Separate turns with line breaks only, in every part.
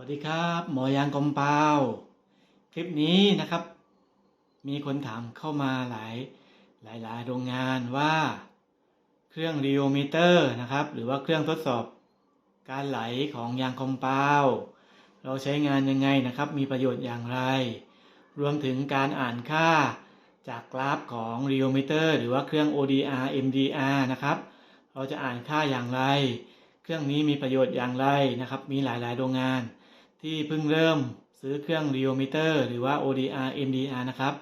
วัสดีครับ หมอยางกอมเปาคลิปนี้นะครับ มีคนถามเข้ามาหลายหลายหลายโรงงานว่าเครื่องรีโอมิเตอร์นะครับ หรือว่าเครื่องทดสอบการไหลของยางคอมเปาเราใช้งานยังไงนะครับ มีประโยชน์อย่างไร รวมถึงการอ่านค่าจากกราฟของรีโอมิเตอร์หรือว่าเครื่อง ODR MDR นะครับ เราจะอ่านค่าอย่างไร เครื่องนี้มีประโยชน์อย่างไรนะครับ มีหลายๆโรงงาน ที่เพิ่งเริ่มซื้อเครื่อง r e o m e t e r หรือว่า ODR MDR นะครับ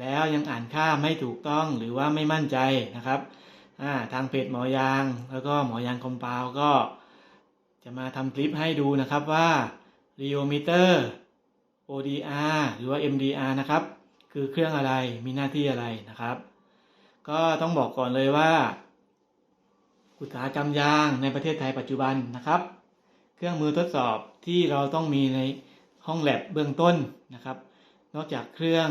แล้วยังอ่านค่าไม่ถูกต้องหรือว่าไม่มั่นใจนะครับาทางเพจหมอยาง แล้วก็หมอยางคอมปาวก็ จะมาทำคลิปให้ดูนะครับว่า r e o m e t e r ODR หรือว่า MDR นะครับ คือเครื่องอะไรมีหน้าที่อะไรนะครับ ก็ต้องบอกก่อนเลยว่าอุตสาหกรรมยางในประเทศไทยปัจจุบันนะครับ เครื่องมือทดสอบที่เราต้องมีในห้องแลบเบื้องต้นนะครับ นอกจากเครื่อง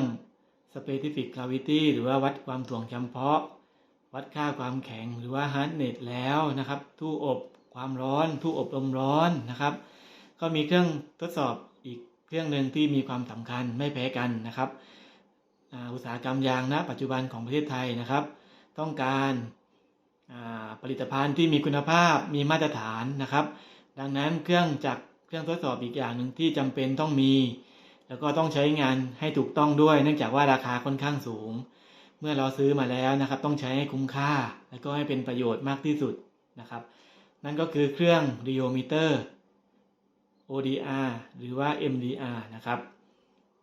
specific gravity หรือว่าวัดความถ่วงจำเพาะ วัดค่าความแข็งหรือว่า hardness แล้วนะครับ ตู้อบความร้อน ตู้อบลมร้อนนะครับ ก็มีเครื่องทดสอบอีกเครื่องหนึ่งที่มีความสำคัญไม่แพ้กันนะครับอุตสาหกรรมยางณปัจจุบันของประเทศไทยนะครับ ต้องการผลิตภัณฑ์ที่มีคุณภาพมีมาตรฐานนะครับ ดังนั้นเครื่องจักรเครื่องทดสอบอีกอย่างหนึ่งที่จำเป็นต้องมี แล้วก็ต้องใช้งานให้ถูกต้องด้วย เนื่องจากว่าราคาค่อนข้างสูง เมื่อเราซื้อมาแล้วนะครับ ต้องใช้ให้คุ้มค่า แล้วก็ให้เป็นประโยชน์มากที่สุดนะครับ นั่นก็คือเครื่อง r e o m e t e r ODR หรือว่า MDR นะครับ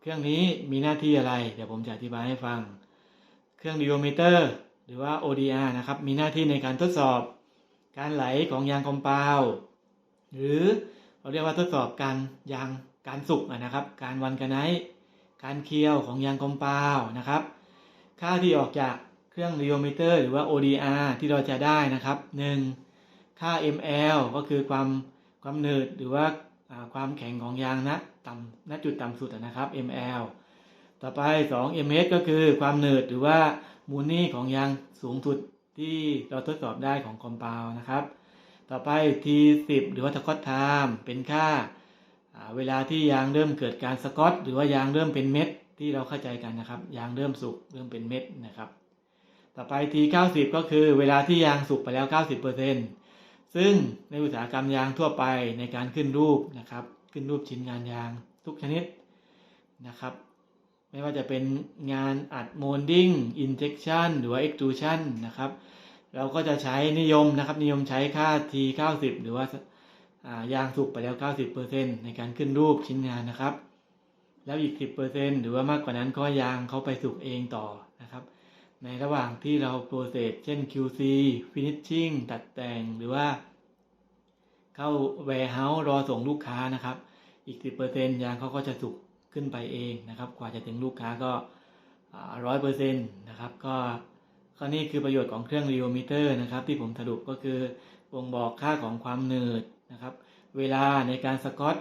เครื่องนี้มีหน้าที่อะไร เดี๋ยวผมจะอธิบายให้ฟัง เครื่อง r e o m e t e r หรือว่า ODR นะครับ มีหน้าที่ในการทดสอบ การไหลของยางคอมเปาล์ หรือเราเรียกว่าทดสอบการยางการสุกนะครับ การวันกันไนการเคี่ยวของยางคอมเปาล์นะครับ ค่าที่ออกจากเครื่องรีโอมิเตอร์หรือว่า ODR ที่เราจะได้นะครับ 1. ค่า ml ก็คือความความหนืดหรือว่าความแข็งของยางณต่ำณจุดต่ำสุดนะครับ ml ต่อไป 2 ms ก็คือความหนืดหรือว่ามูลนี่ของยางสูงสุดที่เราทดสอบได้ของคอมเปาล์นะครับ ต่อไป T10 หรือว่าสกอตไทม์เป็นค่าเวลาที่ยางเริ่มเกิดการสกอตหรือว่ายางเริ่มเป็นเม็ดที่เราเข้าใจกันนะครับ ยางเริ่มสุกเริ่มเป็นเม็ดนะครับ ต่อไป T90 ก็คือเวลาที่ยางสุกไปแล้ว 90%ซึ่งในอุตสาหกรรมยางทั่วไปในการขึ้นรูปนะครับ ขึ้นรูปชิ้นงานยางทุกชนิดนะครับ ไม่ว่าจะเป็นงานอัดโมลดิ้งอินเจคชันหรือว่าเอ็ก t ูชันนะครับ เราก็จะใช้นิยมนะครับ นิยมใช้ค่า T 90หรือว่าอ่ายางสุกไปแล้ว 90%ในการขึ้นรูปชิ้นงานนะครับ แล้วอีก 10%หรือว่ามากกว่านั้นก็ยางเขาไปสุกเองต่อนะครับ ในระหว่างที่เราโปรเซสเช่น QC Finishing ตัดแต่งหรือว่า เข้า warehouse รอส่งลูกค้านะครับ อีก 10%ยางเขาก็จะสุกขึ้นไปเองนะครับ กว่าจะถึงลูกค้าก็ร้อยเปอร์เซ็นต์นะครับ ก็ ก็นี่คือประโยชน์ของเครื่อง r e o m e t e r นะครับที่ผมสรุปก็คือบ่งบอกค่าของความหนืดนะครับ เวลาในการสกอต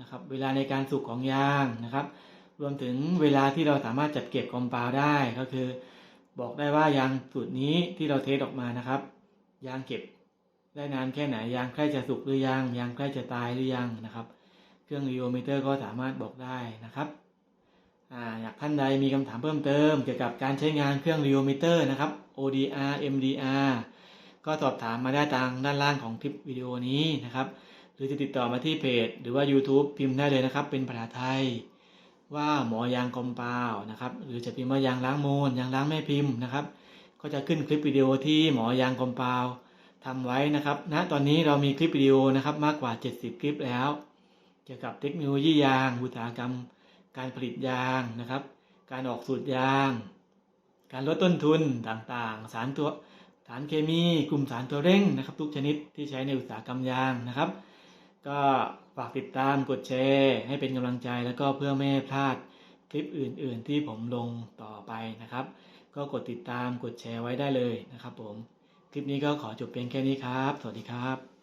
นะครับ เวลาในการสุกของยางนะครับ รวมถึงเวลาที่เราสามารถจัดเก็บคอมเปาล์ได้ก็คือ บอกได้ว่ายางสูตรนี้ที่เราเทสออกมานะครับ ยางเก็บได้นานแค่ไหนยางใกล้จะสุกหรือยังยางใกล้จะตายหรือยังนะครับ เครื่องรีโอมิเตอร์ก็สามารถบอกได้นะครับ อยากท่านใดมีคำถามเพิ่มเติม เกี่ยวกับการใช้งานเครื่องรีโอมิเตอร์นะครับ ODR MDR ก็สอบถามมาได้ทางด้านล่างของคลิปวิดีโอนี้นะครับ หรือจะติดต่อมาที่เพจ หรือว่า YouTube พิมพ์ได้เลยนะครับ เป็นภาษาไทย ว่าหมอยางคอมเปาวนะครับ หรือจะพิมพ์ว่ายางล้างโมูลยางล้างแม่พิมพ์นะครับ ก็จะขึ้นคลิปวิดีโอที่หมอยางคอมเปาวทำไว้นะครับณนะตอนนี้เรามีคลิปวิดีโอนะครับมากกว่า 70 คลิปแล้ว เกี่ยวกับเทคโนโลยียางอุตสาหกรรม การผลิตยางนะครับ การออกสูตรยาง การลดต้นทุนต่างๆ สารตัวสารเคมีกลุ่มสารตัวเร่งนะครับ ทุกชนิดที่ใช้ในอุตสาหกรรมยางนะครับ ก็ฝากติดตามกดแชร์ให้เป็นกำลังใจแล้วก็เพื่อไม่ให้พลาดคลิปอื่น ๆ ที่ผมลงต่อไปนะครับ ก็กดติดตามกดแชร์ไว้ได้เลยนะครับ ผมคลิปนี้ก็ขอจบเพียงแค่นี้ครับ สวัสดีครับ